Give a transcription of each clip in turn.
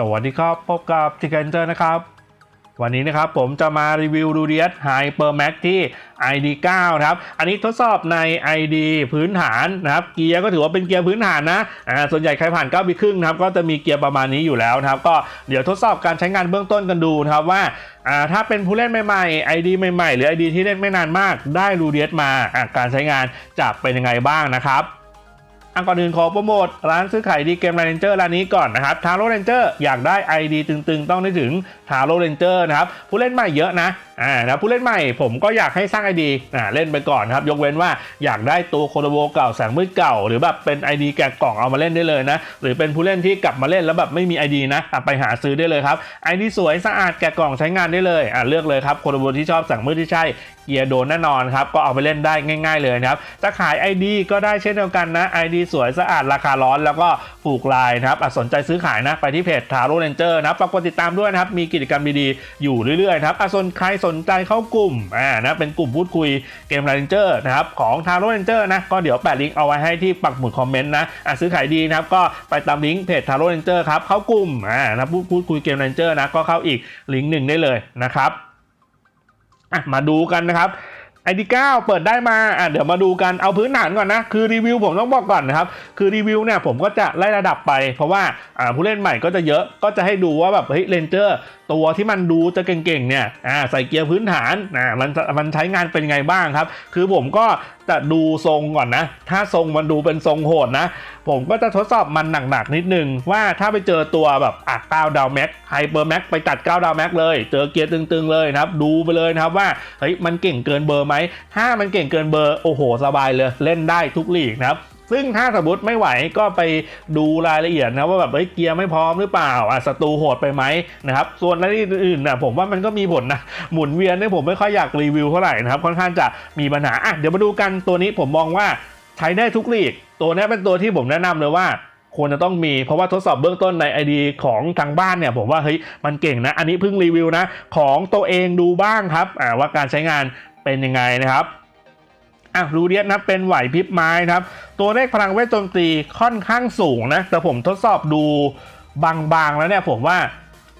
สวัสดีครับ พบกับทิกเกนเจอร์นะครับ วันนี้นะครับผมจะมารีวิวดูเดียสไฮเปอร์แม็กที่ ID 9 ครับอันนี้ทดสอบใน ID พื้นฐานนะครับเกียร์ก็ถือว่าเป็นเกียร์พื้นฐานนะอ่าส่วนใหญ่ใครผ่าน9ปีครึ่งนะครับก็จะมีเกียร์ประมาณนี้อยู่แล้วนะครับ ก็เดี๋ยวทดสอบการใช้งานเบื้องต้นกันดูนะครับว่าอ่าถ้าเป็นผู้เล่นใหม่ๆ ID ใหม่ๆ หรือ ID ที่เล่นไม่นานมากได้รูเดียสมาอะการใช้งานจะเป็นยังไงบ้างนะครับ อันก่อนอื่นขอโปรโมทร้านซื้อขายดีเกมไรนเจอร์ร้านนี้ก่อนนะครับ ทางโรเรนเจอร์อยากได้ ID ตึงๆ ต้องนึกถึง ทาโร่เรนเจอร์นะครับผู้เล่นใหม่เยอะนะอ่านะผู้เล่นใหม่ผมก็อยากให้สร้าง ID อ่าเล่นไปก่อนนะครับ ยกเว้นว่าอยากได้ตัวโคโลโบเก่าแสงมืดเก่า หรือแบบเป็น ID แกะกล่องเอามาเล่นได้เลยนะหรือเป็นผู้เล่นที่กลับมาเล่นแล้วแบบไม่มี ID นะอะไปหาซื้อได้เลยครับ ID สวยสะอาดแกะกล่องใช้งานได้เลยอ่าเลือกเลยครับโคโลโบที่ชอบแสงมืดที่ใช่เกียร์โดนแน่นอนครับก็เอาไปเล่นได้ง่าย ๆ เลยนะครับจะขาย ID ก็ได้เช่นเดียวกันนะ ID สวยสะอาดราคาร้อนแล้วก็ผูกลายนะครับสนใจซื้อขายนะไปที่เพจ Taro Ranger นะครับฝากกดติดตามด้วยนะครับมีกิิจกรรมดีๆ อยู่เรื่อยๆนะครับอะส่วนใครสนใจเข้ากลุ่มอ่านะเป็นกลุ่มพูดคุยเกม Ranger นะครับของ Taro Ranger นะก็เดี๋ยวแปะลิงก์เอาไว้ให้ที่ปักหมุดคอมเมนต์นะอะซื้อขายดีนะครับก็ไปตามลิงก์เพจ Taro Ranger ครับเข้ากลุ่มอ่านะพูดพูดคุยเกม Ranger นะก็เข้าอีกลิงก์หนึ่งได้เลยนะครับอะมาดูกันนะครับไอดี9เปิดได้มาอะเดี๋ยวมาดูกันเอาพื้นฐานก่อนนะ คือรีวิวผมต้องบอกก่อนนะครับคือรีวิวเนี่ยผมก็จะไล่ระดับไป เพราะว่าอ่าผู้เล่นใหม่ก็จะเยอะก็จะให้ดูว่าแบบเฮ้ยเรนเจอร์ตัวที่มันดูจะเก่งๆเนี่ยอ่าใส่เกียร์พื้นฐานอ่ามันมันใช้งานเป็นไงบ้างครับ คือผมก็จะดูทรงก่อนนะ ถ้าทรงมันดูเป็นทรงโหดนะ ผมก็จะทดสอบมันหนักๆนิดนึง ว่าถ้าไปเจอตัวแบบอะ9ดาวแม็กไฮเปอร์แม็กไปตัด9ดาวแม็กเลย เจอเกียร์ตึงๆเลยนะครับ ดูไปเลยนะครับว่าเฮ้ยมันเก่งเกินเบอร์ไหมถ้ามันเก่งเกินเบอร์โอ้โหสบายเลยเล่นได้ทุกลีกนะครับ ซึ่งถ้าสมมติไม่ไหวก็ไปดูรายละเอียดนะว่าแบบเฮ้ยเกียร์ไม่พร้อมหรือเปล่าอะศัตรูโหดไปไหมนะครับส่วนรายละเอียดอื่นๆนะผมว่ามันก็มีผลนะหมุนเวียนเนี่ยผมไม่ค่อยอยากรีวิวเท่าไหร่นะครับค่อนข้างจะมีปัญหาอะเดี๋ยวมาดูกันตัวนี้ผมมองว่าใช้ได้ทุกลีก ตัวนี้เป็นตัวที่ผมแนะนำเลยว่าควรจะต้องมีเพราะว่าทดสอบเบื้องต้นใน ID ของทางบ้านเนี่ยผมว่าเฮ้ยมันเก่งนะ อันนี้เพิ่งรีวิวนะ ของตัวเองดูบ้างครับอ่าว่าการใช้งานเป็นยังไงนะครับ อะรูเดียสนะเป็นไหวพริบไม้นะครับ ตัวเลขพลังเวทโจมตีค่อนข้างสูงนะ แต่ผมทดสอบดูบางๆแล้วเนี่ยผมว่า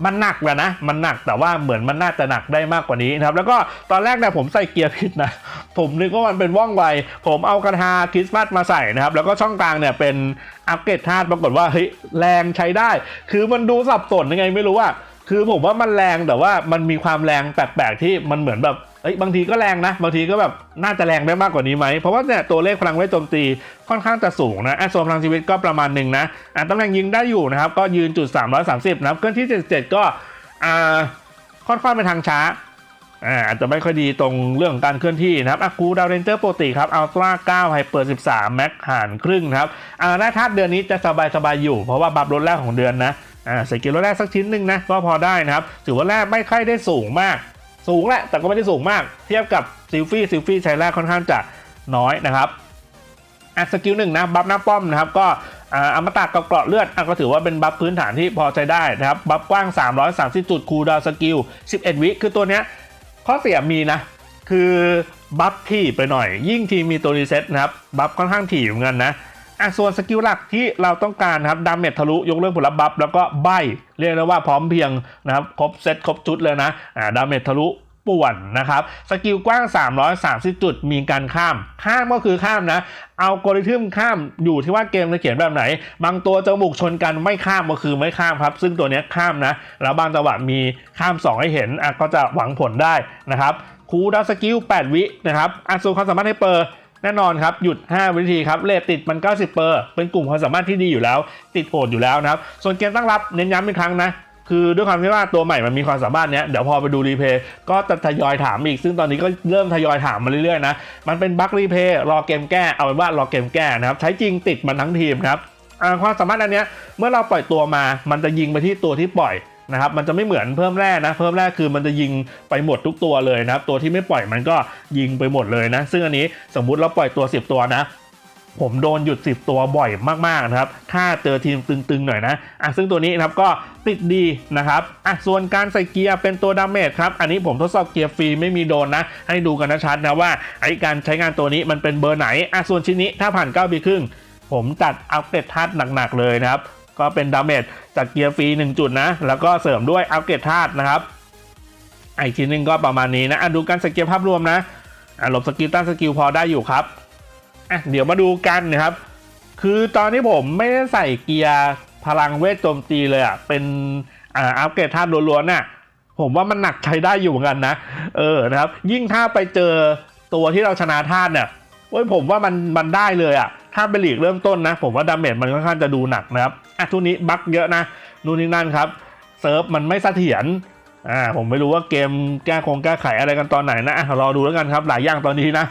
มันหนักแหละนะ มันหนักแต่ว่าเหมือนมันน่าจะหนักได้มากกว่านี้นะครับ แล้วก็ตอนแรกเนี่ยผมใส่เกียร์ผิดนะ ผมนึกว่ามันเป็นว่องไว ผมเอากระทาคริสต์มาสมาใส่นะครับ แล้วก็ช่องกลางเนี่ยเป็นอัปเกรดธาตุปรากฏว่าเฮ้ยแรงใช้ได้ คือมันดูสับสนยังไงไม่รู้อะคือผมว่ามันแรงแต่ว่ามันมีความแรงแปลกๆที่มันเหมือนแบบ อ้ยบางทีก็แรงนะ บางทีก็แบบน่าจะแรงได้มากกว่านี้ไหม เพราะว่าเนี่ยตัวเลขพลังเวทโจมตีค่อนข้างจะสูงนะอะส่วพลังชีวิตก็ประมาณหนึ่งนะอะตำแหน่งยิงได้อยู่นะครับ ก็ยืนจุด 330 นะครับเคลื่อนที่ 77 ก็อ่าค่อนข้างไปทางช้าอ่าอาจจะไม่ค่อยดีตรงเรื่องการเคลื่อนที่นะครับอะคูดาวเรนเจอร์ปกติครับอัลตร้า9ไฮเปอร์13 แม็กหารครึ่งนะครับอ่าแร่ธาตุเดือนนี้จะสบายสบายอยู่ เพราะว่าบัฟรถแรกของเดือนนะอ่าใส่กิโลแรกสักชิ้นหนึ่งนะก็พอได้นะครับ ถือว่าแรกไม่ค่อยได้สูงมาก สูงแหละ แต่ก็ไม่ได้สูงมาก เทียบกับซิลฟี่ซิลฟี่ใช้แรกค่อนข้างจะน้อยนะครับอะสกิลหนึ่งนะบัฟหน้าป้อมนะครับก็อ่าอมตะกับเกราะเลือดอะก็ถือว่าเป็นบัฟพื้นฐานที่พอใช้ได้นะครับบัฟกว้าง 330 จุดคูดาวสกิล 11 วิคือตัวเนี้ยข้อเสียมีนะ คือบัฟที่ไปหน่อย ยิ่งทีมมีตัวรีเซ็ตนะครับ บัฟค่อนข้างถี่เหมือนกันนะ อะส่วนสกิลหลักที่เราต้องการนะครับดาเมจทะลุยกเลิกผลลัพธ์บัฟแล้วก็ใบเรียกได้ว่าพร้อมเพียงนะครับครบเซตครบชุดเลยนะอ่าดาเมจทะลุป่วนนะครับสกิลกว้าง 330 จุดมีการข้าม ข้ามก็คือข้ามนะเอากริทึมข้ามอยู่ที่ว่าเกมจะเขียนแบบไหน บางตัวจะบุกชนกันไม่ข้ามก็คือไม่ข้ามครับ ซึ่งตัวนี้ข้ามนะ แล้วบางจังหวะมีข้าม 2 ให้เห็นอะก็จะหวังผลได้นะครับคูดาวสกิล 8 วินะครับอะส่วนความสามารถให้เปอร์ แน่นอนครับ หยุด 5 วินาทีครับเลทติดมัน 90เปอร์เป็นกลุ่มความสามารถที่ดีอยู่แล้ว ติดโหดอยู่แล้วนะครับ ส่วนเกมตั้งรับเน้นย้ำอีกครั้งนะ คือด้วยความที่ว่าตัวใหม่มันมีความสามารถเนี้ยเดี๋ยวพอไปดูรีเพย์ก็จะทยอยถามอีก ซึ่งตอนนี้ก็เริ่มทยอยถามมาเรื่อยๆนะ มันเป็นบั๊กรีเพย์รอเกมแก้เอาเป็นว่ารอเกมแก้นะครับใช้จริงติดมันทั้งทีมครับความสามารถอันเนี้ยเมื่อเราปล่อยตัวมา มันจะยิงไปที่ตัวที่ปล่อย นะครับมันจะไม่เหมือนเพิ่มแร่นะ เพิ่มแร่คือมันจะยิงไปหมดทุกตัวเลยนะครับตัวที่ไม่ปล่อยมันก็ยิงไปหมดเลยนะ ซึ่งอันนี้สมมุติเราปล่อยตัว 10 ตัวนะผมโดนหยุด 10 ตัวบ่อยมากๆนะครับ ถ้าเจอทีมตึงๆหน่อยนะ อะซึ่งตัวนี้นะครับก็ติดดีนะครับ อะส่วนการใส่เกียร์เป็นตัวดาเมจครับ อันนี้ผมทดสอบเกียร์ฟรีไม่มีโดนนะ ให้ดูกันนะชัดนะว่าไอ้การใช้งานตัวนี้มันเป็นเบอร์ไหน อะส่วนชิ้นนี้ถ้าผ่าน9ปีครึ่ง ผมจัดอัปเดตทัดหนักๆเลยนะครับ ก็เป็นดาเมจจากเกียร์ฟรี1จุดนะ แล้วก็เสริมด้วยอัปเกรดธาตุนะครับอะอีกชิ้นหนึงก็ประมาณนี้นะอะดูการสกิลภาพรวมนะอะหลบสกิลต้านสกิลพอได้อยู่ครับอะเดี๋ยวมาดูกันนะครับ คือตอนนี้ผมไม่ได้ใส่เกียร์พลังเวทโจมตีเลยอะ เป็นอ่าอัปเกรดธาตุล้วนๆน่ะ ผมว่ามันหนักใช้ได้อยู่เหมือนกันนะ เออนะครับ ยิ่งถ้าไปเจอตัวที่เราชนะธาตุเนี่ยโอ้ยผมว่ามันมันได้เลยอะ ถ้าเป็นลีกเริ่มต้นนะ ผมว่าดาเมจมันค่อนข้างจะดูหนักนะครับ อะทุกนี้บั๊กเยอะนะนู่นนี่นั่นครับเซิร์ฟมันไม่เสถียรอ่าผมไม่รู้ว่าเกมแก้คงแก้ไขอะไรกันตอนไหนนะอะรอดูแล้วกันครับหลายอย่างตอนนี้นะ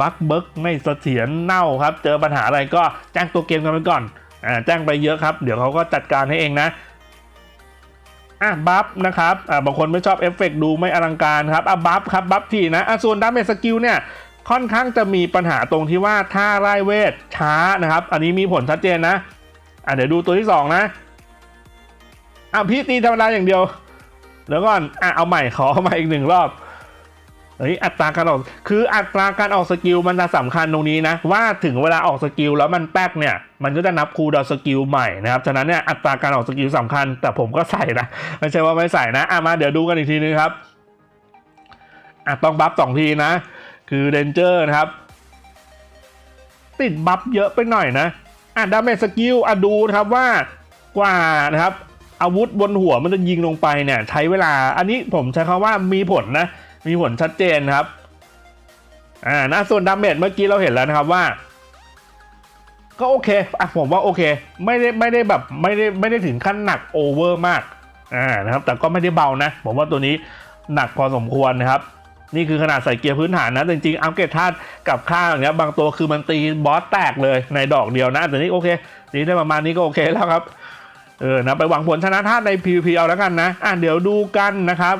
บั๊กเบิร์กไม่เสถียรเน่าครับ เจอปัญหาอะไรก็แจ้งตัวเกมกันไปก่อนอ่าแจ้งไปเยอะครับ เดี๋ยวเขาก็จัดการให้เองนะอะบัฟนะครับอ่าบางคนไม่ชอบเอฟเฟกต์ดูไม่อลังการครับอะบัฟครับบัฟทีนะอะส่วนดาเมจสกิลเนี่ยค่อนข้างจะมีปัญหาตรงที่ว่าถ้าไล่เวทช้านะครับ อันนี้มีผลชัดเจนนะ อะเดี๋ยวดูตัวที่สองนะอะพี่ตีธรรมดาอย่างเดียวแล้วก่อนอะเอาใหม่ขอเอาใหม่อีกหนึ่งรอบเฮ้ยอัตราการออกคืออัตราการออกสกิลมันจะสำคัญตรงนี้นะ ว่าถึงเวลาออกสกิลแล้วมันแป๊กเนี่ย มันก็จะนับคูดาวสกิลใหม่นะครับฉะนั้นเนี่ยอัตราการออกสกิลสำคัญ แต่ผมก็ใส่นะไม่ใช่ว่าไม่ใส่นะอะมาเดี๋ยวดูกันอีกทีนึงครับอะต้องบัฟสองทีนะ คือเดนเจอร์นะครับ ติดบัฟเยอะไปหน่อยนะ อะดาเมจสกิลอะดูนะครับว่ากว่านะครับอาวุธบนหัวมันจะยิงลงไปเนี่ยใช้เวลา อันนี้ผมใช้คำว่ามีผลนะ มีผลชัดเจนครับอ่านะส่วนดาเมจเมื่อกี้เราเห็นแล้วนะครับว่า ก็โอเคอะผมว่าโอเค ไม่ได้ไม่ได้แบบไม่ได้ไม่ได้ถึงขั้นหนักโอเวอร์มากอ่านะครับ แต่ก็ไม่ได้เบานะ ผมว่าตัวนี้หนักพอสมควรนะครับ นี่คือขนาดใส่เกียร์พื้นฐานนะจริงๆอัปเกรดธาตุกับข้างอย่างเงี้ยบางตัวคือมันตีบอสแตกเลยในดอกเดียวนะแต่นี่โอเคนี่ได้ประมาณนี้ก็โอเคแล้วครับเออนะไปหวังผลชนะธาตุใน PVP เอาแล้วกันนะอะเดี๋ยวดูกันนะครับ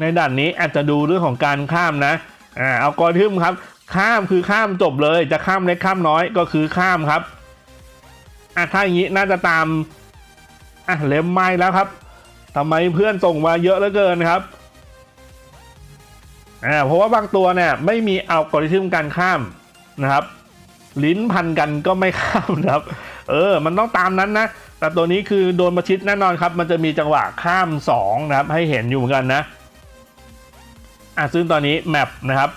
ในด่านนี้อาจจะดูเรื่องของการข้ามนะอ่าเอากอริทึมครับ ข้ามคือข้ามจบเลยจะข้ามเล็กข้ามน้อยก็คือข้ามครับอะถ้าอย่างนี้น่าจะตามอะเล็มไม่แล้วครับทำไมเพื่อนส่งมาเยอะเหลือเกินครับ อ่าเพราะว่าบางตัวเนี่ยไม่มีอัลกอริทึมการข้ามนะครับ ลิ้นพันกันก็ไม่ข้ามนะครับ เออ มันต้องตามนั้นนะแต่ตัวนี้คือโดนประชิดแน่นอนครับ มันจะมีจังหวะข้าม2นะครับ ให้เห็นอยู่เหมือนกันนะอะซึ่งตอนนี้แมปนะครับ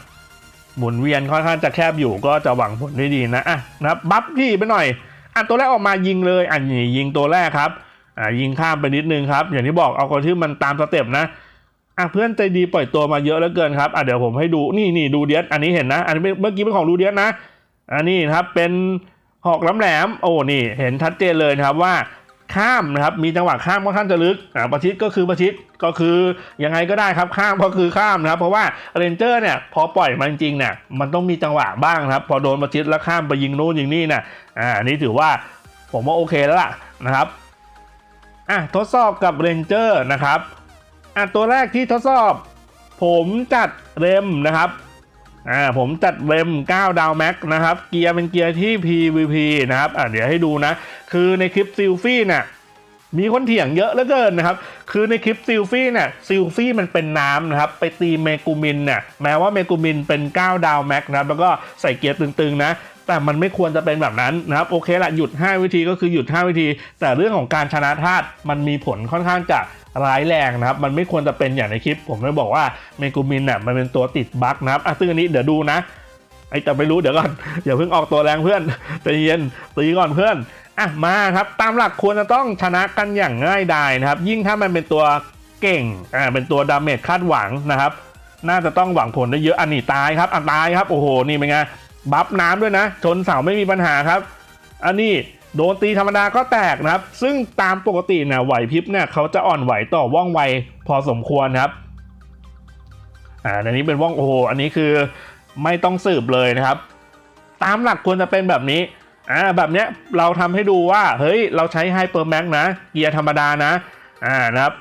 หมุนเวียนค่อนข้างจะแคบอยู่ก็จะหวังผลได้ดีนะอะนะครับบัฟพี่ไปหน่อยอะตัวแรกออกมายิงเลยอะนี่ยิงตัวแรกครับอะยิงข้ามไปนิดนึงครับ อย่างที่บอกเอากอริทึมมันตามสเต็ปนะ อะเพื่อนใจดีปล่อยตัวมาเยอะเหลือเกินครับอะเดี๋ยวผมให้ดูนี่นี่ดูเดียสอันนี้เห็นนะ อันนี้เมื่อกี้เป็นของดูเดียสนะ อันนี้นะครับเป็นหอกล้ำแหลมโอ้นี่เห็นชัดเจนเลยนะครับว่าข้ามนะครับมีจังหวะข้ามค่อนข้างจะลึกอ่าประชิดก็คือประชิดก็คือยังไงก็ได้ครับข้ามก็คือข้ามนะครับ เพราะว่าเรนเจอร์เนี่ยพอปล่อยมาจริงๆเนี่ยมันต้องมีจังหวะบ้างครับ พอโดนประชิดแล้วข้ามไปยิงโนู่นยิงนี่เนี่ยอ่านนี้ถือว่าผมว่าโอเคแล้วล่ะนะครับอะทดสอบกับเรนเจอร์นะครับ อะตัวแรกที่ทดสอบ ผมจัดเรมนะครับอ่าผมจัดเรม9 ดาวแม็กนะครับ เกียร์เป็นเกียร์ที่ PVP นะครับอ่าเดี๋ยวให้ดูนะ คือในคลิปซิลฟี่เนี่ยมีคนเถียงเยอะเหลือเกินนะครับ คือในคลิปซิลฟี่เนี่ยซิลฟี่มันเป็นน้ำนะครับ ไปตีเมกูมินเนี่ยแม้ว่าเมกูมินเป็น 9 ดาวแม็กนะครับ แล้วก็ใส่เกียร์ตึงๆนะ แต่มันไม่ควรจะเป็นแบบนั้นนะครับ โอเคละหยุด 5 วิธีก็คือหยุด 5 วิธี แต่เรื่องของการชนะธาตุมันมีผลค่อนข้างจะ ร้ายแรงนะครับ มันไม่ควรจะเป็นอย่างในคลิป ผมไม่บอกว่าเมกูมินเนี่ยมันเป็นตัวติดบั๊กนะครับอะซึ่งอันนี้เดี๋ยวดูนะไอ้แต่ไม่รู้เดี๋ยวก่อนอย่าเพิ่งออกตัวแรงเพื่อนใจเย็นตีก่อนเพื่อนอะมาครับตามหลักควรจะต้องชนะกันอย่างง่ายดายนะครับ ยิ่งถ้ามันเป็นตัวเก่งอ่าเป็นตัวดาเมจคาดหวังนะครับ น่าจะต้องหวังผลได้เยอะอันนี้ตายครับอันตายครับโอ้โหนี่เป็นไงบัฟน้ำด้วยนะ ชนเสาไม่มีปัญหาครับ อันนี้ โดนตีธรรมดาก็แตกนะครับ ซึ่งตามปกตินี่ยไหวพริบเนี่ยเขาจะอ่อนไหวต่อว่องไวพอสมควรครับ อ่าอันนี้เป็นว่องโอ้โหอันนี้คือไม่ต้องสืบเลยนะครับ ตามหลักควรจะเป็นแบบนี้อ่าแบบเนี้ยเราทำให้ดูว่าเฮ้ยเราใช้ไฮเปอร์แม็กนะเกียร์ธรรมดานะอ่านะครับ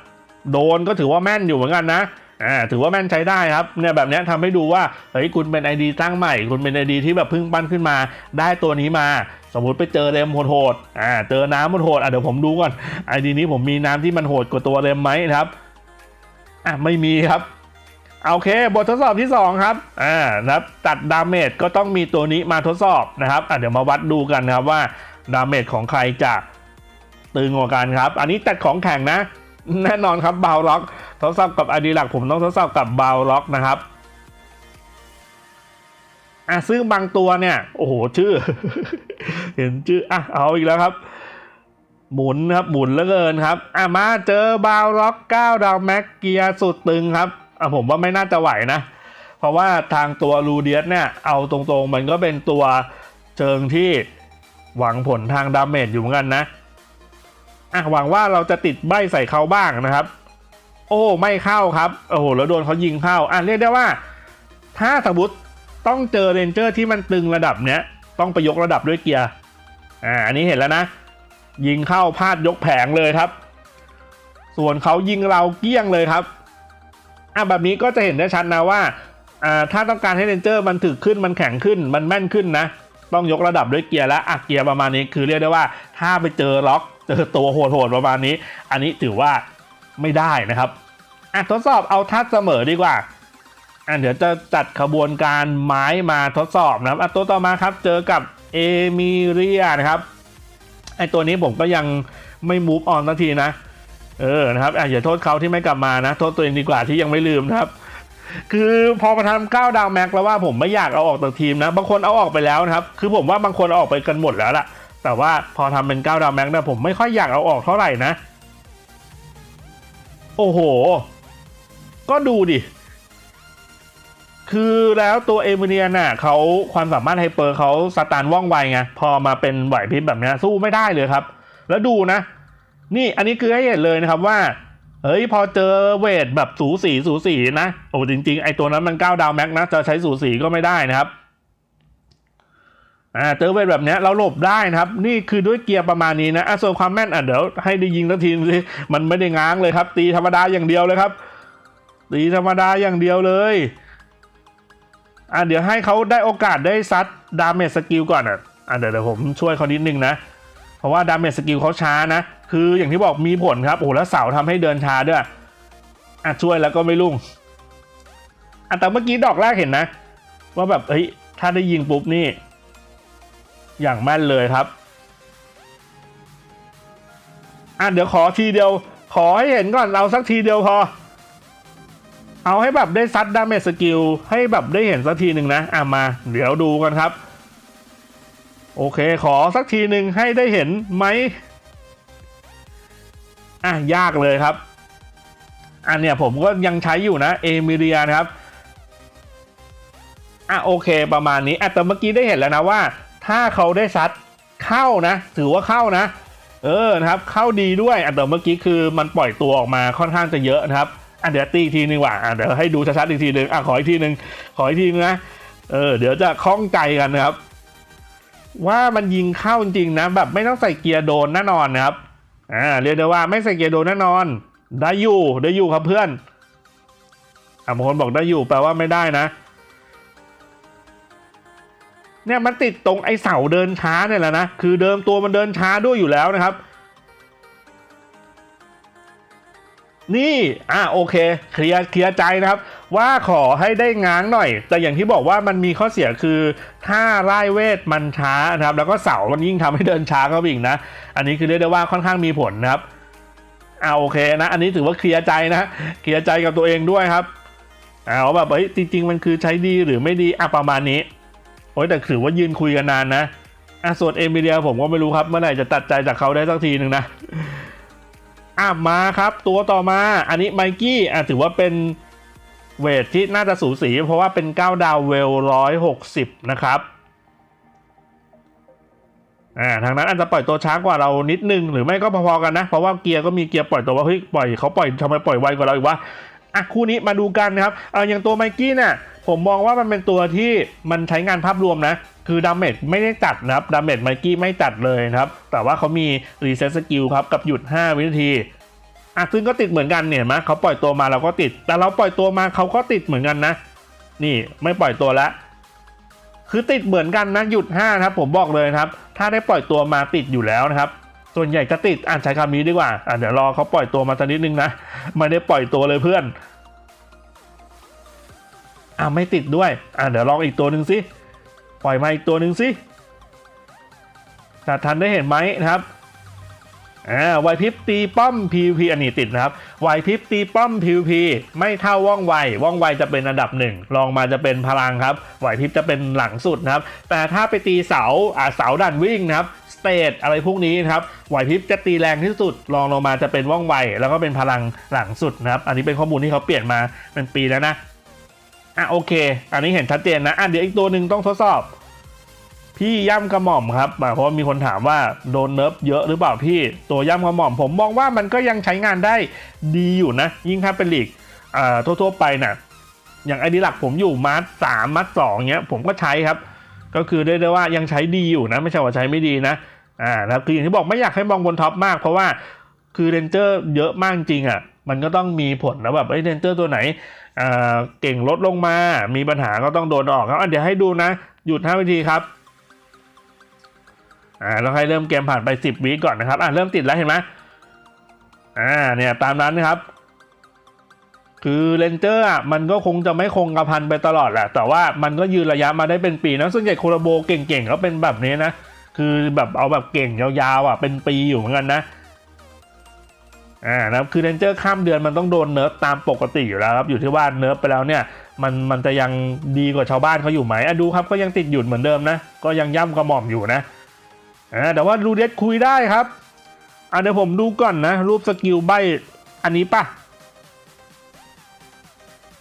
โดนก็ถือว่าแม่นอยู่เหมือนกันนะ อ่าถือว่าแม่นใช้ได้ครับเนี่ยแบบนี้ยทำให้ดูว่าเฮ้ยคุณเป็น ID ตั้งใหม่ คุณเป็น ID ที่แบบเพิ่งปั้นขึ้นมา ได้ตัวนี้มา สมมติไปเจอเรมโหดๆอ่าเจอน้ำโหดๆอะเดี๋ยวผมดูก่อน ID นี้ผมมีน้ำที่มันโหดกว่าตัวเรมไหมครับอะไม่มีครับโอเค บททดสอบที่ 2 ครับอ่านะครับตัดดาเมจก็ต้องมีตัวนี้มาทดสอบนะครับอะเดี๋ยวมาวัดดูกันนะครับว่าดาเมจของใครจะตึงกว่ากันครับ อันนี้ตัดของแข็งนะ แน่นอนครับบาวล็อกทดสอบกับอดีหลักผมต้องทดสอบกับบาวล็อกนะครับอะซึ่งบางตัวเนี่ย โอ้โห ชื่อ เห็นชื่ออะเอาอีกแล้วครับ หมุนครับหมุนเหลือเกินครับ อะมาเจอบาวล็อก9ดาวแม็กเกียสุดตึงครับอะผมว่าไม่น่าจะไหวนะ เพราะว่าทางตัวลูเดียสเนี่ย เอาตรงๆ มันก็เป็นตัวเชิงที่หวังผลทางดาเมจอยู่เหมือนกันนะ อะหวังว่าเราจะติดใบใส่เขาบ้างนะครับ โอ้ไม่เข้าครับโอ้โหแล้วโดนเขายิงเข้าอะเรียกได้ว่า ถ้าสมมติต้องเจอเรนเจอร์ที่มันตึงระดับเนี้ยต้องไปยกระดับด้วยเกียร์อ่าอันนี้เห็นแล้วนะ ยิงเข้าพลาดยกแผงเลยครับ ส่วนเขายิงเราเกี้ยงเลยครับอะแบบนี้ก็จะเห็นได้ชัดนะว่าอ่าถ้าต้องการให้เรนเจอร์มันถึกขึ้นมันแข็งขึ้นมันแม่นขึ้นนะ ต้องยกระดับด้วยเกียร์และอะเกียร์ประมาณนี้คือเรียกได้ว่า ถ้าไปเจอล็อก เจอตัวโหดๆประมาณนี้ อันนี้ถือว่าไม่ได้นะครับอะทดสอบเอาทัดเสมอดีกว่าอะเดี๋ยวจะจัดขบวนการไม้มาทดสอบนะครับอะตัวต่อมาครับ เจอกับเอมิเรียนะครับไอตัวนี้ผมก็ยังไม่มูฟออนสักทีนะ เออนะครับอะอย่าโทษเขาที่ไม่กลับมานะ โทษตัวเองดีกว่าที่ยังไม่ลืมนะครับ คือพอมาทำก้าดาวแม็กแล้วว่าผมไม่อยากเอาออกจากทีมนะ บางคนเอาออกไปแล้วนะครับ คือผมว่าบางคนเอาออกไปกันหมดแล้วล่ะ แต่ว่าพอทำเป็นก้าดาวแม็กนะผมไม่ค่อยอยากเอาออกเท่าไหร่นะ โอ้โห ก็ดูดิ คือแล้วตัวเอมิเนียน่ะเขาความสามารถไฮเปอร์เขาสตาร์ว่องไวไง พอมาเป็นไหวพริบแบบนี้สู้ไม่ได้เลยครับ แล้วดูนะ นี่อันนี้คือให้เห็นเลยนะครับว่าเฮ้ยพอเจอเวทแบบสูสีสูสีนะ โอ้จริง ๆ ไอตัวนั้นมัน9ดาวแม็กนะ จะใช้สูสีก็ไม่ได้นะครับ อ่าเจอเวทแบบเนี้ยเราหลบได้นะครับ นี่คือด้วยเกียร์ประมาณนี้นะอะส่วนความแม่นอะเดี๋ยวให้ได้ยิงสักทีสิมันไม่ได้ง้างเลยครับ ตีธรรมดาอย่างเดียวเลยครับ ตีธรรมดาอย่างเดียวเลยอะเดี๋ยวให้เขาได้โอกาสได้ซัดดาเมจสกิลก่อนอะอะเดี๋ยวเดี๋ยวผมช่วยเขานิดนึงนะ เพราะว่าดาเมจสกิลเขาช้านะ คืออย่างที่บอกมีผลครับโอ้โหแล้วเสาทำให้เดินช้าด้วยอะช่วยแล้วก็ไม่รุ่งอะแต่เมื่อกี้ดอกแรกเห็นนะ ว่าแบบเฮ้ยถ้าได้ยิงปุ๊บนี่ อย่างแม่นเลยครับอะเดี๋ยวขอทีเดียว ขอให้เห็นก่อนเราสักทีเดียวพอ เอาให้แบบได้ซัดดาเมจสกิลให้แบบได้เห็นสักทีหนึ่งนะอะมา เดี๋ยวดูกันครับ โอเค ขอสักทีหนึ่งให้ได้เห็นไหมอะยากเลยครับอันเนี้ยผมก็ยังใช้อยู่นะเอมิเรียนะครับอะโอเคประมาณนี้อะแต่เมื่อกี้ได้เห็นแล้วนะว่า ถ้าเขาได้ซัดเข้านะ ถือว่าเข้านะ เออนะครับ เข้าดีด้วยอะแต่เมื่อกี้คือมันปล่อยตัวออกมาค่อนข้างจะเยอะนะครับอะเดี๋ยวตีทีนึงว่ะอะเดี๋ยวให้ดูชัดๆอีกทีนึงอะขออีกทีนึงขออีกทีนึงนะเออเดี๋ยวจะคล้องใจกันนะครับ ว่ามันยิงเข้าจริงๆนะ แบบไม่ต้องใส่เกียร์โดนแน่นอนนะครับอ่าเรียกได้ว่าไม่ใส่เกียร์โดนแน่นอน ได้อยู่ได้อยู่ครับเพื่อนอะบางคนบอกได้อยู่แปลว่าไม่ได้นะ เนี่ยมันติดตรงไอเสาเดินช้าเนี่ยแหละนะคือเดิมตัวมันเดินช้าด้วยอยู่แล้วนะครับ นี่อะโอเคเคลียร์เคลียร์ใจนะครับ ว่าขอให้ได้ง้างหน่อย แต่อย่างที่บอกว่ามันมีข้อเสียคือถ้าไล่เวทมันช้านะครับ แล้วก็เสามันยิ่งทำให้เดินช้าเข้าไปอีกนะ อันนี้คือเรียกได้ว่าค่อนข้างมีผลนะครับอ่าโอเคนะ อันนี้ถือว่าเคลียร์ใจนะเคลียร์ใจกับตัวเองด้วยครับเอาแบบเฮ้ยจริง ๆ มันคือใช้ดีหรือไม่ดีอะประมาณนี้ โอ้ยแต่ถือว่ายืนคุยกันนานนะอะส่วนเอมิเลียผมก็ไม่รู้ครับ เมื่อไหร่จะตัดใจจากเขาได้สักทีหนึ่งนะอะมาครับ ตัวต่อมา อันนี้ไมกี้อะถือว่าเป็นเวทที่น่าจะสูสี เพราะว่าเป็น 9 ดาวเวล160นะครับอ่าทางนั้นอาจจะปล่อยตัวช้ากว่าเรานิดนึง หรือไม่ก็พอๆกันนะ เพราะว่าเกียร์ก็มีเกียร์ปล่อยตัวว่าเฮ้ยปล่อยเขาปล่อยทำไมปล่อยไวกว่าเราอีกวะ อะคู่นี้มาดูกันนะครับเอออย่างตัวไมกี้เนี่ยผมมองว่ามันเป็นตัวที่มันใช้งานภาพรวมนะ คือดาเมจไม่ได้จัดนะครับดาเมจไมกี้ไม่จัดเลยนะครับ แต่ว่าเขามีรีเซ็ตสกิลครับกับหยุด 5 วินาทีอะซึ่งก็ติดเหมือนกันเนี่ยเห็นไหมเขาปล่อยตัวมาเราก็ติด แต่เราปล่อยตัวมาเขาก็ติดเหมือนกันนะ นี่ไม่ปล่อยตัวล้วคือติดเหมือนกันนะหยุด5ครับผมบอกเลยครับ ถ้าได้ปล่อยตัวมาติดอยู่แล้วนะครับ ส่วนใหญ่จะติดอ่านใช้คำนี้ดีกว่าอะเดี๋ยวรอเขาปล่อยตัวมาสักนิดนึงนะ ไม่ได้ปล่อยตัวเลยเพื่อนอะไม่ติดด้วยอะเดี๋ยวลองอีกตัวหนึ่งสิปล่อยมาอีกตัวหนึ่งสิจะทันได้เห็นไหมนะครับอ่าไวพิบตีป้อม PVP อันนี้ติดนะครับไวพิบตีป้อม PVP ไม่เท่าว่องไว ว่องไวจะเป็นอันดับหนึ่งรองมาจะเป็นพลังครับไวพิบจะเป็นหลังสุดนะครับ แต่ถ้าไปตีเสาอ่าเสาดันวิ่งนะครับ เตทอะไรพวกนี้นะครับไหวพริบจะตีแรงที่สุดรองลงมาจะเป็นว่องไว แล้วก็เป็นพลังหลังสุดนะครับ อันนี้เป็นข้อมูลที่เขาเปลี่ยนมาเป็นปีแล้วนะอะโอเค อันนี้เห็นชัดเจนนะอะเดี๋ยวอีกตัวหนึ่งต้องทดสอบ พี่ย่ำกระหม่อมครับเพราะมีคนถามว่าโดนเนิร์ฟเยอะหรือเปล่าพี่ตัวย่ำกระหม่อม ผมมองว่ามันก็ยังใช้งานได้ดีอยู่นะ ยิ่งถ้าเป็นลีกอ่าทั่วๆไปนะ่ะอย่างไอดีหลักผมอยู่มาร์สามมาร์สองเนี้ยผมก็ใช้ครับ ก็คือได้ได้ว่ายังใช้ดีอยู่นะ ไม่ใช่ว่าใช้ไม่ดีนะ อ่าแล้วคืออย่างที่บอกไม่อยากให้มองบนท็อปมาก เพราะว่าคือเรนเจอร์เยอะมากจริงอะ่ะมันก็ต้องมีผลนะแบบไอ้เรนเจอร์ตัวไหนอ่าเก่งลดลงมา มีปัญหาก็ต้องโดนออกครับเดี๋ยวให้ดูนะ หยุด5วิธีครับอ่าเราให้เริ่มเกมผ่านไป 10วิก่อนนะครับอ่าเริ่มติดแล้วเห็นไหมอ่าเนี่ยตามนั้นนะครับ คือเลนเจอร์อะมันก็คงจะไม่คงกระพันไปตลอดแหละแต่ว่ามันก็ยืนระยะมาได้เป็นปีนะส่วนใหญ่โครโบเก่งๆก็เป็นแบบนี้นะ คือแบบเอาแบบเก่งยาวๆอะเป็นปีอยู่เหมือนกันนะอ่านะครับคือเลนเจอร์ข้ามเดือนมันต้องโดนเนิร์ฟตามปกติอยู่แล้วครับอยู่ที่ว่าเนิร์ฟไปแล้วเนี่ยมันมันจะยังดีกว่าชาวบ้านเขาอยู่ไหมอะดูครับก็ยังติดหยุดเหมือนเดิมนะก็ยังย่ำกระหม่อมอยู่นะอ่าแต่ว่ารูเดสคุยได้ครับอ่าเดี๋ยวผมดูก่อนนะ รูปสกิลใบอันนี้ปะ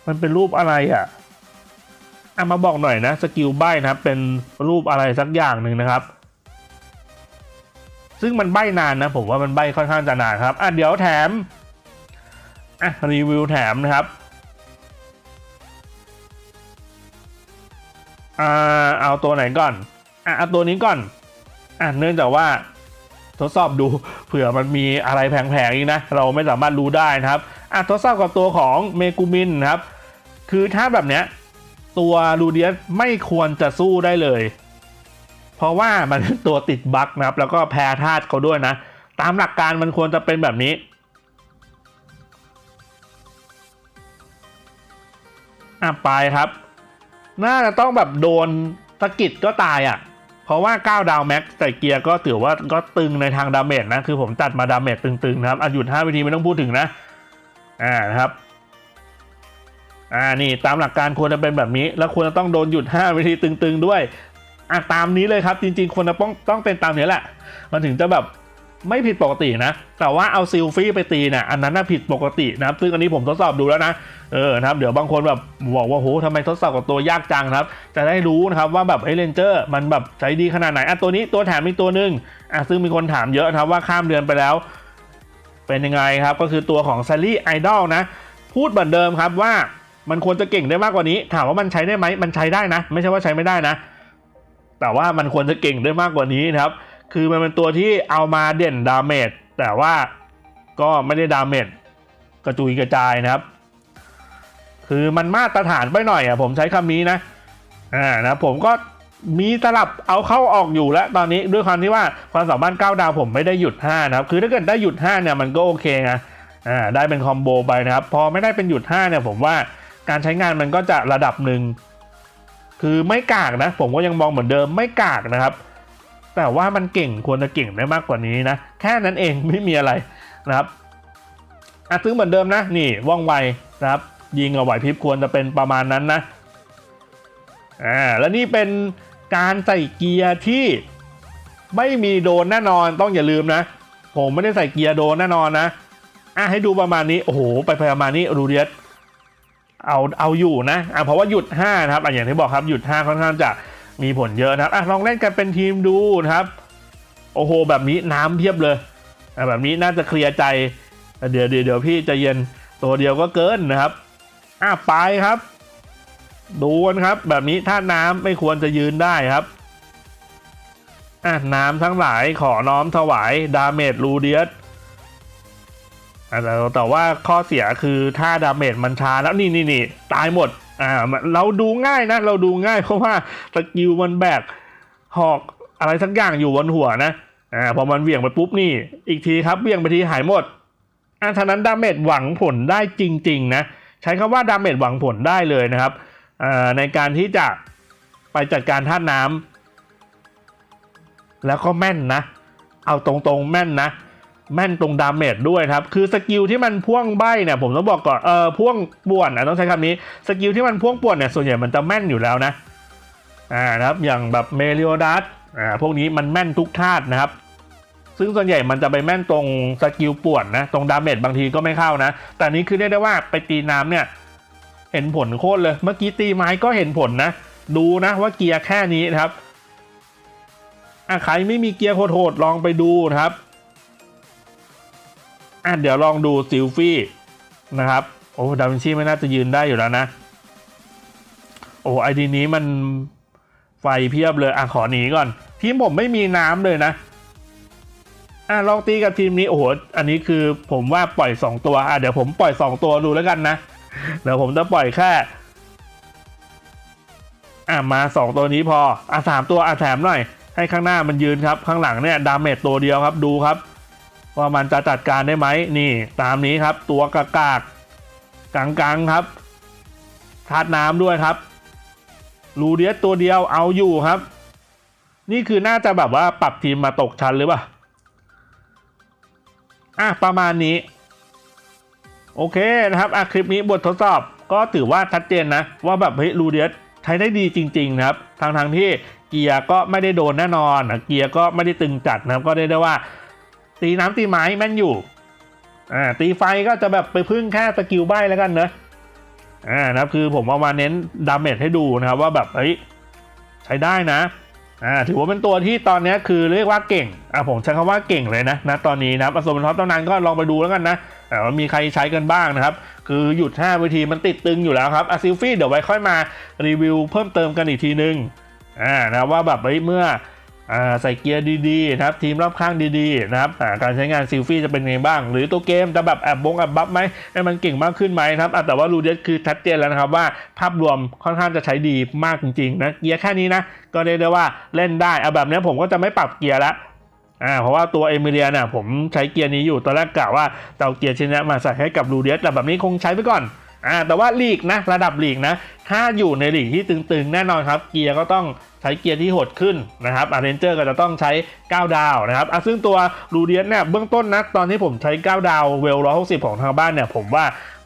มันเป็นรูปอะไรอะอะมาบอกหน่อยนะสกิลใบนะครับเป็นรูปอะไรสักอย่างหนึ่งนะครับ ซึ่งมันใบนานนะผมว่ามันใบค่อนข้างจะนานครับอะเดี๋ยวแถมอะรีวิวแถมนะครับอ่าเอาตัวไหนก่อนอะเอาตัวนี้ก่อนอะเนื่องจากว่าทดสอบดูเผื่อมันมีอะไรแผลงๆอีกนะ เราไม่สามารถรู้ได้นะครับอะทดสอบกับตัวของเมกูมินครับ คือถ้าแบบเนี้ยตัวลูเดียสไม่ควรจะสู้ได้เลย เพราะว่ามันตัวติดบั๊กนะครับ แล้วก็แพ้ธาตุเขาด้วยนะ ตามหลักการมันควรจะเป็นแบบนี้อะไปครับ น่าจะต้องแบบโดนสะกิดก็ตายอะ เพราะว่า 9 ดาวแม็กใส่เกียร์ก็ถือว่าก็ตึงในทางดาเมจนะ คือผมตัดมาดาเมจตึงๆนะครับอะหยุด5วิธีไม่ต้องพูดถึงนะ อ่านะครับ อ่านี่ตามหลักการควรจะเป็นแบบนี้ แล้วควรจะต้องโดนหยุด 5 วิธีตึงๆด้วย อะตามนี้เลยครับ จริง ๆควรจะต้องต้องเป็นตามนี้แหละ มันถึงจะแบบไม่ผิดปกตินะ แต่ว่าเอาซิลฟี่ไปตีนะ่ะอันนั้นน่ะผิดปกตินะครับ ซึ่งอันนี้ผมทดสอบดูแล้วนะ เออนะครับ เดี๋ยวบางคนแบบบอกว่าโหทำไมทดสอบกับตัวยากจังครับ จะได้รู้นะครับว่าแบบไอ้เลนเจอร์มันแบบใช้ดีขนาดไหน อะตัวนี้ตัวแถมอีกตัวหนึ่งอะซึ่งมีคนถามเยอะนะครับว่าข้ามเดือนไปแล้ว เป็นยังไงครับ ก็คือตัวของ s a l ลี่ไอดอลนะ พูดเหมือนเดิมครับว่ามันควรจะเก่งได้มากกว่านี้ ถามว่ามันใช้ได้ไหมมันใช้ได้นะ ไม่ใช่ว่าใช้ไม่ได้นะ แต่ว่ามันควรจะเก่งได้มากกว่านี้นะครับ คือมันเป็นตัวที่เอามาเด่นดาเมจแต่ว่าก็ไม่ได้ดาเมจกระจุยกระจายนะครับ คือมันมาตรฐานไปหน่อยอะผมใช้คำนี้นะอ่านะผมก็มีสลับเอาเข้าออกอยู่แล้วตอนนี้ด้วยความที่ว่าความสามารถ9ดาวผมไม่ได้หยุด 5 นะครับ คือถ้าเกิดได้หยุด 5 เนี่ยมันก็โอเคไงอ่าได้เป็นคอมโบไปนะครับ พอไม่ได้เป็นหยุด 5 เนี่ยผมว่าการใช้งานมันก็จะระดับหนึ่ง คือไม่กากนะ ผมก็ยังมองเหมือนเดิมไม่กากนะครับ แต่ว่ามันเก่งควรจะเก่งได้มากกว่านี้นะ แค่นั้นเองไม่มีอะไรนะครับอะซื้อเหมือนเดิมนะ นี่ว่องไวนะครับ ยิงกับไหวพริบควรจะเป็นประมาณนั้นนะอ่าแล้วนี่เป็นการใส่เกียร์ที่ไม่มีโดนแน่นอนต้องอย่าลืมนะ ผมไม่ได้ใส่เกียร์โดนแน่นอนนะอะให้ดูประมาณนี้ โอ้โห ไปประมาณนี้รูเดียส เอาเอาอยู่นะอะเพราะว่าหยุด5นะครับอะอย่างที่บอกครับหยุด5ค่อนข้างจะมีผลเยอะนะครับอะลองเล่นกันเป็นทีมดูนะครับ โอ้โห แบบนี้น้ำเพียบเลยอะแบบนี้น่าจะเคลียร์ใจเดี๋ยวเดี๋ยวเดี๋ยวพี่จะเย็นตัวเดียวก็เกินนะครับอะไปครับ ดูกันครับ แบบนี้ถ้าน้ำไม่ควรจะยืนได้ครับอะน้ำทั้งหลายขอน้อมถวายดาเมจลูเดียส แต่แต่ว่าข้อเสียคือถ้าดาเมจมันช้าแล้วนี่นี่นี่ตายหมดอ่าเราดูง่ายนะ เราดูง่ายเพราะว่าสกิลมันแบกหอกอะไรสักอย่างอยู่บนหัวนะอ่าพอมันเวี่ยงไปปุ๊บนี่ อีกทีครับเวี่ยงไปทีหายหมดอ่าฉะนั้นดาเมจหวังผลได้จริง ๆ นะ ใช้คำว่าดาเมจหวังผลได้เลยนะครับอ่าในการที่จะไปจัดการท่าตุน้ำแล้วก็แม่นนะ เอาตรงๆแม่นนะ แม่นตรงดาเมจด้วยครับ คือสกิลที่มันพ่วงใบเนี่ยผมต้องบอกก่อน เออพ่วงป่วนนะต้องใช้คำนี้ สกิลที่มันพ่วงป่วนเนี่ยส่วนใหญ่มันจะแม่นอยู่แล้วนะ อ่านะครับ อย่างแบบเมลิโอดัส อ่าพวกนี้มันแม่นทุกธาตุนะครับ ซึ่งส่วนใหญ่มันจะไปแม่นตรงสกิลป่วนนะ ตรงดาเมจบางทีก็ไม่เข้านะ แต่นนี้คือเรียกได้ว่าไปตีน้ำเนี่ย เห็นผลโคตรเลย เมื่อกี้ตีไม้ก็เห็นผลนะ ดูนะว่าเกียร์แค่นี้นะครับอะใครไม่มีเกียร์โหดๆลองไปดูนะครับ อะเดี๋ยวลองดูซิลฟี่นะครับ โอ้ดาวินชีไม่น่าจะยืนได้อยู่แล้วนะ โอ้ไอดีนี้มันไฟเพียบเลย อะขอหนีก่อน ทีมผมไม่มีน้ำเลยนะ อะลองตีกับทีมนี้ โอ้โห อันนี้คือผมว่าปล่อย 2 ตัว อะเดี๋ยวผมปล่อย 2 ตัวดูแล้วกันนะ เดี๋ยวผมจะปล่อยแค่ อะมา 2 ตัวนี้พอ อะสามตัว อะแถมหน่อย ให้ข้างหน้ามันยืนครับ ข้างหลังเนี่ยดาเมจตัวเดียวครับ ดูครับ ว่ามันจะจัดการได้ไหมนี่ ตามนี้ครับตัวกากากกลางกลางๆครับธาตุน้ำด้วยครับลูเดียสตัวเดียวเอาอยู่ครับ นี่คือน่าจะแบบว่าปรับทีมมาตกชั้นหรือเปล่าอะประมาณนี้ โอเคนะครับอะคลิปนี้บททดสอบก็ถือว่าชัดเจนนะ ว่าแบบเฮ้ยลูเดียสใช้ได้ดีจริง ๆ นะครับทางทางที่เกียร์ก็ไม่ได้โดนแน่นอน เกียร์ก็ไม่ได้ตึงจัดนะครับก็ได้ได้ว่า ตีน้ำตีไม้แม่นอยู่อ่าตีไฟก็จะแบบไปพึ่งแค่สกิลใบแล้วกันเนอะอ่านะครับคือผมเอามาเน้นดาเมจให้ดูนะครับว่าแบบเฮ้ยใช้ได้นะอ่าถือว่าเป็นตัวที่ตอนนี้คือเรียกว่าเก่งอ่าผมใช้คำว่าเก่งเลยนะนะตอนนี้นะครับอสมท็อปตำนานก็ลองไปดูแล้วกันนะแต่ว่ามีใครใช้กันบ้างนะครับ คือหยุด5วิธีมันติดตึงอยู่แล้วครับอาซิลฟี่เดี๋ยวไว้ค่อยมารีวิวเพิ่มเติมกันอีกทีนึงอ่านะว่าแบบเฮ้ยเมื่อ ใส่เกียร์ดีๆนะครับทีมรอบข้างดีๆนะครับการใช้งานซิลฟี่จะเป็นไงบ้าง หรือตัวเกมจะแบบแอบบงแอบบัฟไหมให้มันเก่งมากขึ้นไหมครับแต่ว่ารูเดสคือชัดเจนแล้วนะครับว่าภาพรวมค่อนข้างจะใช้ดีมากจริงๆนะเกียร์แค่นี้นะก็เรียกได้ว่าเล่นได้เอาแบบนี้ผมก็จะไม่ปรับเกียร์ละอ่าเพราะว่าตัวเอมิเลียเนี่ยผมใช้เกียร์นี้อยู่ตอนแรกกะว่าเอาเกียร์ชิ้นนี้มาใส่ให้กับรูเดสแต่แบบนี้คงใช้ไปก่อนอ่าแต่ว่าลีกนะระดับลีกนะถ้าอยู่ในลีกที่ตึงๆ แน่นอนครับเกียร์ก็ต้อง ใช้เกียร์ที่โหดขึ้นนะครับอาร์เรนเจอร์ก็จะต้องใช้ 9 ดาวนะครับอะซึ่งตัวรูเดียนเนี่ยเบื้องต้นนะตอนที่ผมใช้ 9 ดาวเวล160ของทางบ้านเนี่ยผมว่า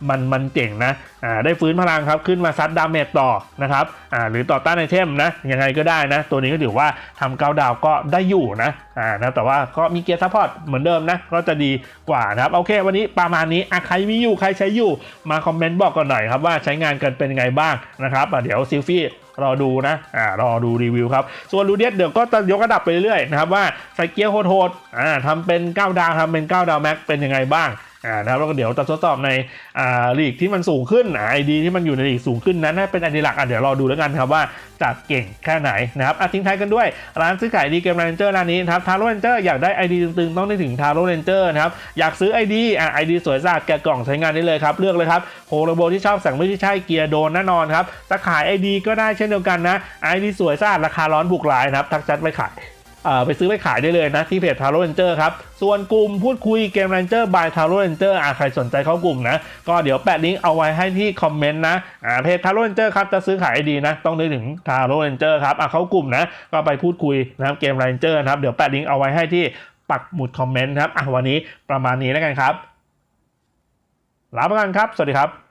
มันมันเจ๋งนะอ่าได้ฟื้นพลังครับขึ้นมาซัดดาเมจต่อนะครับอ่าหรือต่อต้านไอเทมนะยังไงก็ได้นะ ตัวนี้ก็ถือว่าทำ9ดาวก็ได้อยู่นะอ่านะแต่ว่าก็มีเกียร์ซัพพอร์ตเหมือนเดิมนะก็จะดีกว่านะครับโอเค วันนี้ประมาณนี้อะใครมีอยู่ใครใช้อยู่มาคอมเมนต์บอกกันหน่อยครับว่าใช้งานกันเป็นยังไงบ้างนะครับอะเดี๋ยวซิลฟี่ รอดูนะอ่ารอดูรีวิวครับ ส่วนลูเดียสเดี๋ยวก็จะยกระดับไปเรื่อยๆนะครับว่าใส่เกียร์โหดๆอ่าทำเป็น 9 ดาวทำเป็น 9 ดาวแม็กเป็นยังไงบ้างอ่านะครับแล้วก็เดี๋ยวจะทดสอบในอ่าลีกที่มันสูงขึ้นอ่าไอดีที่มันอยู่ในลีกสูงขึ้นนั้นน่าเป็นไอดีหลักอะเดี๋ยวรอดูแล้วกันครับว่าจะเก่งแค่ไหนนะครับอะทิ้งท้ายกันด้วย ร้านซื้อขายดีเกมเรนเจอร์ร้านนี้นะครับทาโรเรนเจอร์อยากได้ไอดีตึงๆ ต้องนึกถึงทาโรเรนเจอร์นะครับอยากซื้อไอดีอะไอดีสวยสะอาดแกะกล่องใช้งานได้เลยครับเลือกเลยครับโฮโลโบที่ชอบสั่งไม่ใช่เกียร์โดนแน่นอนครับจะขายไอดีก็ได้เช่นเดียวกันนะไอดีสวยสะอาดราคาร้อนบุกหลายนะครับทักแชทไปขาย ไปซื้อไปขายได้เลยนะที่เพจ t a r o Ranger ครับ ส่วนกลุ่มพูดคุยเกม Ranger by t a r o Ranger อ่าใครสนใจเข้ากลุ่มนะ ก็เดี๋ยวแปะลิงก์เอาไว้ให้ที่คอมเมนต์นะอ่าเพจ t a r o Ranger ครับ จะซื้อขายดีนะ ต้องนึกถึง t a r o Ranger ครับอ่าเข้ากลุ่มนะ ก็ไปพูดคุยนะครับเกม Ranger นะครับ เดี๋ยวแปะลิงก์เอาไว้ให้ที่ปักหมุดคอมเมนต์ครับอะวันนี้ประมาณนี้แล้วกันครับลาไปกันครับ สวัสดีครับ